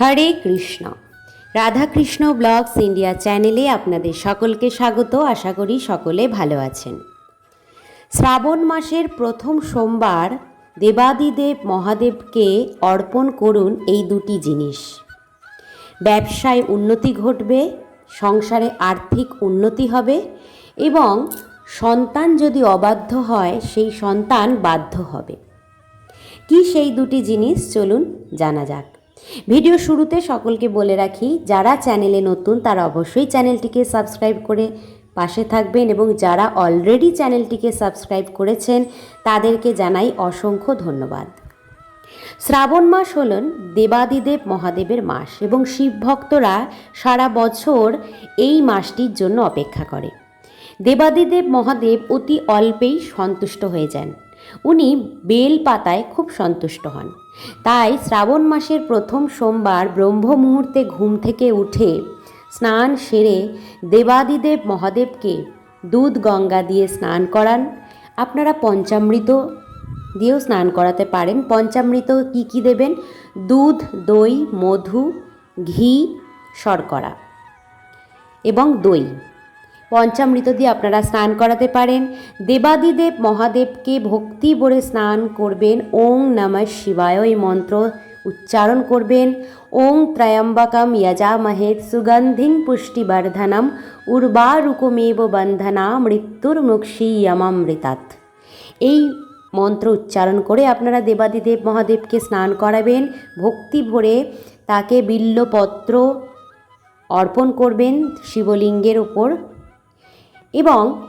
হরে Krishna. Radhakrishna blogs India চ্যানেলে আপনাদের সকলকে স্বাগত। আশা করি সকলে ভালো আছেন। শ্রাবণ মাসের প্রথম সোমবার দেবাদিদেব মহাদেবকে অর্পণ করুন এই দুটি জিনিস। ব্যবসায় উন্নতি ঘটবে, সংসারে আর্থিক উন্নতি হবে এবং সন্তান যদি অবাধ্য হয়, সেই সন্তান বাধ্য হবে। কি সেই দুটি জিনিস? চলুন জানা যাক। ভিডিও শুরুতে সকলকে বলে রাখি, যারা চ্যানেলে নতুন তারা অবশ্যই চ্যানেলটিকে সাবস্ক্রাইব করে পাশে থাকবেন এবং যারা অলরেডি চ্যানেলটিকে সাবস্ক্রাইব করেছেন, তাদেরকে জানাই অসংখ্য ধন্যবাদ। শ্রাবণ মাস হলেন দেবাদিদেব মহাদেবের মাস এবং শিব ভক্তরা সারা বছর এই মাসটির জন্য অপেক্ষা করে। দেবাদিদেব মহাদেব অতি অল্পেই সন্তুষ্ট হয়ে যান। উনি বেল পাতায় খুব সন্তুষ্ট হন। তাই শ্রাবণ মাসের প্রথম সোমবার ব্রহ্ম মুহূর্তে ঘুম থেকে উঠে স্নান সেরে দেবাদিদেব মহাদেবকে দুধ গঙ্গা দিয়ে স্নান করান। আপনারা পঞ্চামৃত দিয়েও স্নান করাতে পারেন। পঞ্চামৃত কি কি দেবেন? দুধ, দই, মধু, ঘি, শর্করা এবং দই। পঞ্চামৃত দিয়ে আপনারা স্নান করাতে পারেন। দেবাদিদেব মহাদেবকে ভক্তি ভরে স্নান করবেন। ওং নমঃ শিবায় এই মন্ত্র উচ্চারণ করবেন। ওং ত্রয়ম্বকম যজামহে সুগন্ধিং পুষ্টিবর্ধনম উর্বারুকমেব বন্ধনা মৃত্যুর মুক্ষীয়মামৃতাৎ এই মন্ত্র উচ্চারণ করে আপনারা দেবাদিদেব মহাদেবকে স্নান করাবেন। ভক্তি ভরে তাকে বিল্লপত্র অর্পণ করবেন। শিবলিঙ্গের ওপর এবং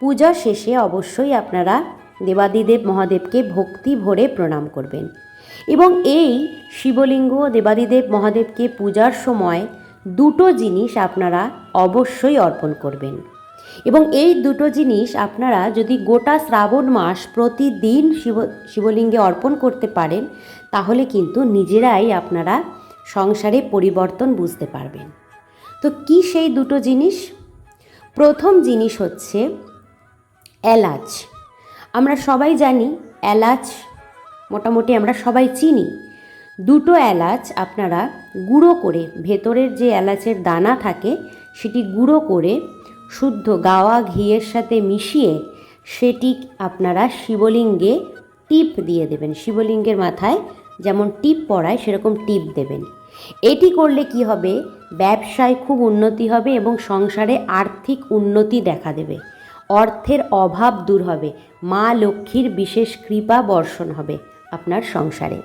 পূজা শেষে অবশ্যই আপনারা দেবাদিদেব মহাদেবকে ভক্তি ভরে প্রণাম করবেন। এবং এই শিবলিঙ্গ দেবাদিদেব মহাদেবকে পূজার সময় দুটো জিনিস আপনারা অবশ্যই অর্পণ করবেন। এবং এই দুটো জিনিস আপনারা যদি গোটা শ্রাবণ মাস প্রতিদিন শিব, শিবলিঙ্গে অর্পণ করতে পারেন, তাহলে কিন্তু নিজেরাই আপনারা সংসারে পরিবর্তন বুঝতে পারবেন। তো কি সেই দুটো জিনিস? প্রথম জিনিস হচ্ছে এলাচ। আমরা সবাই জানি এলাচ, মোটামুটি আমরা সবাই চিনি। দুটো এলাচ আপনারা গুঁড়ো করে, ভেতরের যে এলাচের দানা থাকে সেটি গুঁড়ো করে শুদ্ধ গাওয়া ঘিয়ের সাথে মিশিয়ে সেটি আপনারা শিবলিঙ্গে টিপ দিয়ে দেবেন। শিবলিঙ্গের মাথায় যেমন টিপ পড়ায় সেরকম টিপ দেবেন। এটি করলে কি হবে? ব্যবসায় খুব উন্নতি হবে এবং সংসারে আর্থিক উন্নতি দেখা দেবে। অর্থের অভাব দূর হবে। মা লক্ষ্মীর বিশেষ কৃপা বর্ষণ হবে আপনার সংসারে।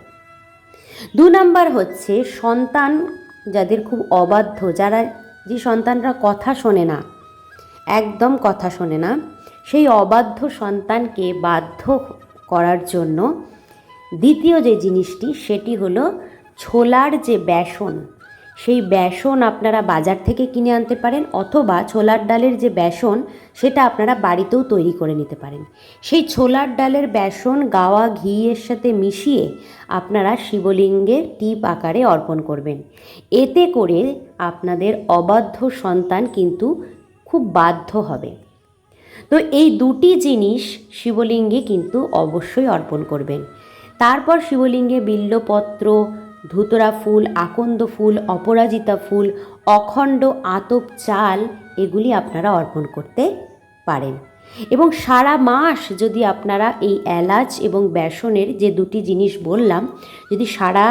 দু নাম্বার হচ্ছে সন্তান যাদের খুব অবাধ্য, যারা যে সন্তানরা কথা শোনে না, একদম কথা শোনে না, সেই অবাধ্য সন্তানকে বাধ্য করার জন্য দ্বিতীয় যে জিনিসটি, সেটি হলো ছোলার যে বেসন সেই বেসন আপনারা বাজার থেকে কিনে আনতে পারেন অথবা ছোলার ডালের যে বেসন, সেটা আপনারা বাড়িতেও তৈরি করে নিতে পারেন। সেই ছোলার ডালের বেসন গাওয়া ঘিয়ের সাথে মিশিয়ে আপনারা শিবলিঙ্গের টিপ আকারে অর্পণ করবেন। এতে করে আপনাদের অবাধ্য সন্তান কিন্তু খুব বাধ্য হবে। তো এই দুটি জিনিস শিবলিঙ্গে কিন্তু অবশ্যই অর্পণ করবেন। তারপর শিবলিঙ্গে বিল্লপত্র ধুতরা ফুল, আকন্দ ফুল, অপরাজিতা ফুল, অখণ্ড আতপ চাল, এগুলি আপনারা অর্পণ করতে পারেন। এবং সারা মাস যদি আপনারা এই এলাচ এবং বেসনের যে দুটি জিনিস বললাম, যদি সারা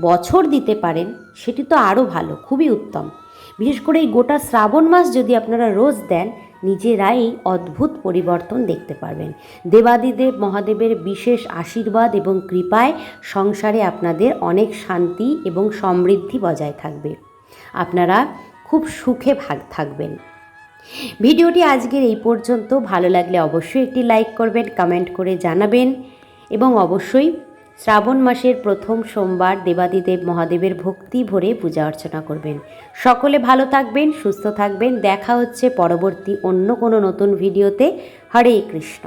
বছর দিতে পারেন, সেটি তো আরও ভালো, খুবই উত্তম। বিশেষ করে এই গোটা শ্রাবণ মাস যদি আপনারা রোজ দেন নিজেরাই অদ্ভুত পরিবর্তন দেখতে পারবেন। দেবাদিদেব মহাদেবের বিশেষ আশীর্বাদ এবং কৃপায় সংসারে আপনাদের অনেক শান্তি এবং সমৃদ্ধি বজায় থাকবে। আপনারা খুব সুখে ভাগ থাকবেন। ভিডিওটি আজকের এই পর্যন্ত। ভালো লাগলে অবশ্যই একটি লাইক করবেন, কমেন্ট করে জানাবেন এবং অবশ্যই শ্রাবণ মাসের প্রথম সোমবার দেবাদিদেব মহাদেবের ভক্তি ভরে পূজা অর্চনা করবেন। সকলে ভালো থাকবেন, সুস্থ থাকবেন। দেখা হচ্ছে পরবর্তী অন্য কোনো নতুন ভিডিওতে। হরে কৃষ্ণ।